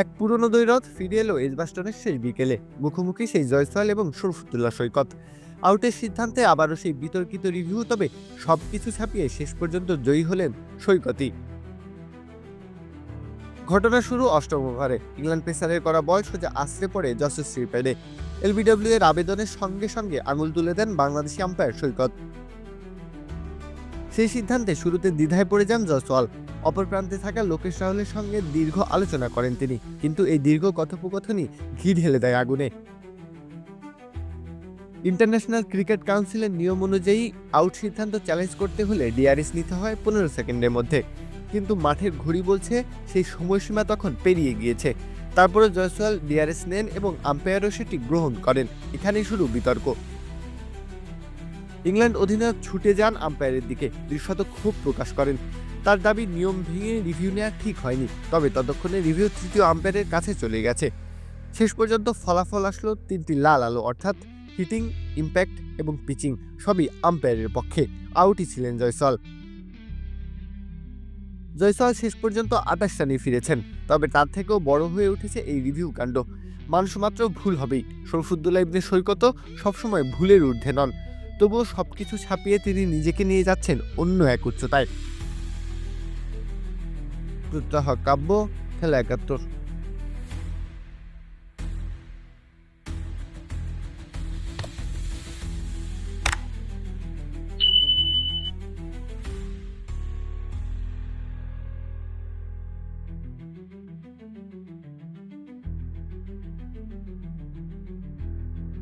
এক পুরনো দৈরথ ফিরে এলো এজবাস্টনের শেষ বিকেলে। মুখোমুখি সেই জয়সওয়াল এবং শরফুদ্দুল্লাহ সৈকত। আউটের সিদ্ধান্তে আবারও সেই বিতর্কিত রিভিউ, তবে সব কিছু ছাপিয়ে শেষ পর্যন্ত জয়ী হলেন সৈকতই। ঘটনা শুরু অষ্টম ওভারে। ইংল্যান্ড পেসারের করা বল সোজা আশ্রে পড়ে যশস্বী প্যাডে। এলবিডব্লিউ এর আবেদনের সঙ্গে সঙ্গে আঙুল তুলে দেন বাংলাদেশি আম্পায়ার সৈকত। সেই সিদ্ধান্তে শুরুতে দ্বিধায় পড়ে যান জয়সওয়াল। অপর প্রান্তে থাকা লোকেশ রাহুলের সঙ্গে দীর্ঘ আলোচনা করেন তিনি। কিন্তু এই দীর্ঘ কথোপকথনই ঘি ঢেলে দেয় আগুনে। ইন্টারন্যাশনাল ক্রিকেট কাউন্সিলের নিয়ম অনুযায়ী আউট সিদ্ধান্ত চ্যালেঞ্জ করতে হলে ডিআরএস নিতে হয় পনেরো সেকেন্ডের মধ্যে। কিন্তু মাঠের ঘড়ি বলছে সেই সময়সীমা তখন পেরিয়ে গিয়েছে। তারপরে জয়সওয়াল ডিআরএস নেন এবং আম্পায়ারও সেটি গ্রহণ করেন। এখানেই শুরু বিতর্ক। ইংল্যান্ড অধিনায়ক ছুটে যান আম্পায়ারের দিকে। দৃশ্যত ক্ষোভ প্রকাশ করেন। তার দাবি, নিয়ম ভেঙে রিভিউ নেওয়া ঠিক হয়নি, তবে ততক্ষণে রিভিউ তৃতীয় আম্পায়ারের কাছে চলে গেছে। শেষ পর্যন্ত ফলাফল আসলো তিনটি লাল আলো, অর্থাৎ হিটিং, ইম্প্যাক্ট এবং পিচিং, সবই আম্পায়ারের পক্ষে। আউটই ছিলেন জয়সল জয়সল শেষ পর্যন্ত আঠাশ রানে ফিরেছেন, তবে তার থেকেও বড় হয়ে উঠেছে এই রিভিউ কাণ্ড। মানুষ মাত্র ভুল হবেই। শরফুদ্দুল্লাহ ইবনে সৈকতও সবসময় ভুলের ঊর্ধ্বে নন। তবুও সব কিছু ছাপিয়ে তিনি নিজেকে নিয়ে যাচ্ছেন অন্য এক উচ্চতায়। প্রত্যাহ কাব্য, খেলা একাত্তর।